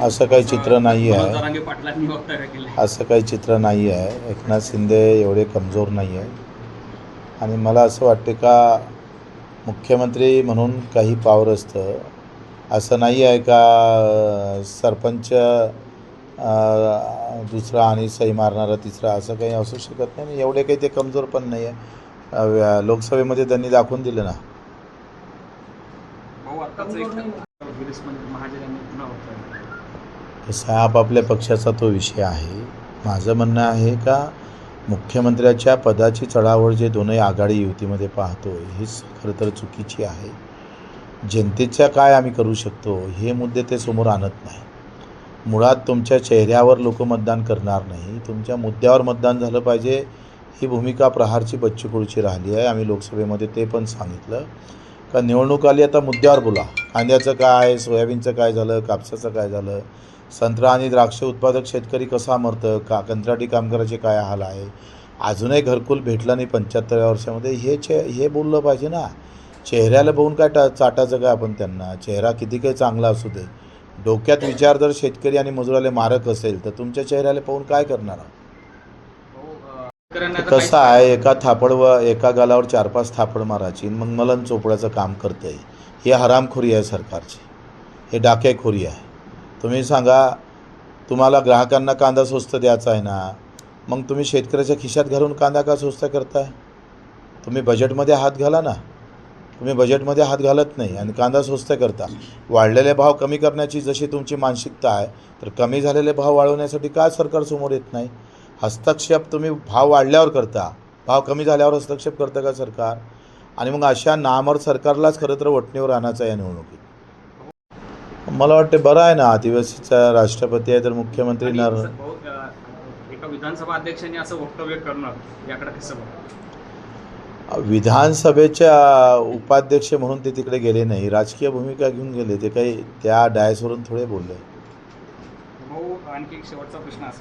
असं काही चित्र नाही आहे. असं काही चित्र नाही आहे. एकनाथ शिंदे एवढे कमजोर नाही आहे आणि मला असं वाटते का मुख्यमंत्री म्हणून काही पावर असतं. असं नाही आहे का सरपंच दुसरा आणि सही मारणारा तिसरा असं काही असू शकत नाही. आणि एवढे काही ते कमजोर पण नाही आहे. लोकसभेमध्ये त्यांनी दाखवून दिलं ना. आत्ताच एक म्हणजे महाजन यांनी पुन्हा आपापल्या पक्षाचा तो विषय आहे. माझं म्हणणं आहे का मुख्यमंत्र्याच्या पदाची चढावळ जे दोनही आघाडी युतीमध्ये पाहतो हीच खरं तर चुकीची आहे. जनतेच्या काय आम्ही करू शकतो हे मुद्दे ते समोर आणत नाही. मुळात तुमच्या चेहऱ्यावर लोक मतदान करणार नाही. तुमच्या मुद्द्यावर मतदान झालं पाहिजे ही भूमिका प्रहारची बच्चूकडूची राहिली आहे. आम्ही लोकसभेमध्ये ते पण सांगितलं. का निवडणूक आली आता मुद्द्यावर बोला. कांद्याचं काय सोयाबीनचं काय झालं कापसाचं काय झालं? संत्रा आणि द्राक्ष उत्पादक शेतकरी कसा मरतं? का कंत्राटी कामगाराचे काय हाल आहे? अजूनही घरकुल भेटलं नाही पंच्याहत्तराव्या वर्षामध्ये. हे चे हे बोललं पाहिजे ना. चेहऱ्याला बघून काय टा चाटायचं काय आपण त्यांना? चेहरा किती काही चांगला असू दे. डोक्यात विचार जर शेतकरी आणि मजुराला मारक असेल तर तुमच्या चेहऱ्याला पाहून काय करणार आहोत? कसं आहे एका थापड व एका गालावर चार पाच थापड मारायची मग मलन चोपडाचं काम करतं. आहे ही हरामखोरी आहे सरकारची. हे डाकेखोरी आहे. तुम्ही सांगा तुम्हाला ग्राहकांना कांदा स्वस्त द्यायचा आहे ना मग तुम्ही शेतकऱ्याच्या खिशात घालून कांदा का स्वस्त करताय? तुम्ही बजेटमध्ये हात घाला ना. तुम्ही बजेटमध्ये हात घालत नाही आणि कांदा स्वस्त करता. वाढलेले भाव कमी करण्याची जशी तुमची मानसिकता आहे तर कमी झालेले भाव वाढवण्यासाठी काय सरकार समोर येत नाही? हस्तक्षेप तुम्ही भाव वाढल्यावर करता. भाव कमी झाल्यावर हस्तक्षेप करतं का सरकार? आणि मग अशा नामर सरकारलाच खरं तर वटणीवर आणायचं या निवडणुकीत. मला वाटते बरं आहे ना आदिवासीचा राष्ट्रपती आहे तर मुख्यमंत्री नर विधानसभा अध्यक्षांनी असं वक्तव्य करणं याकडे कसं बघता? विधानसभेच्या उपाध्यक्ष म्हणून ते तिकडे गेले नाही. राजकीय भूमिका घेऊन गेले. ते काही त्या डायसवरून थोडे बोलले. आणखी शेवटचा प्रश्न असा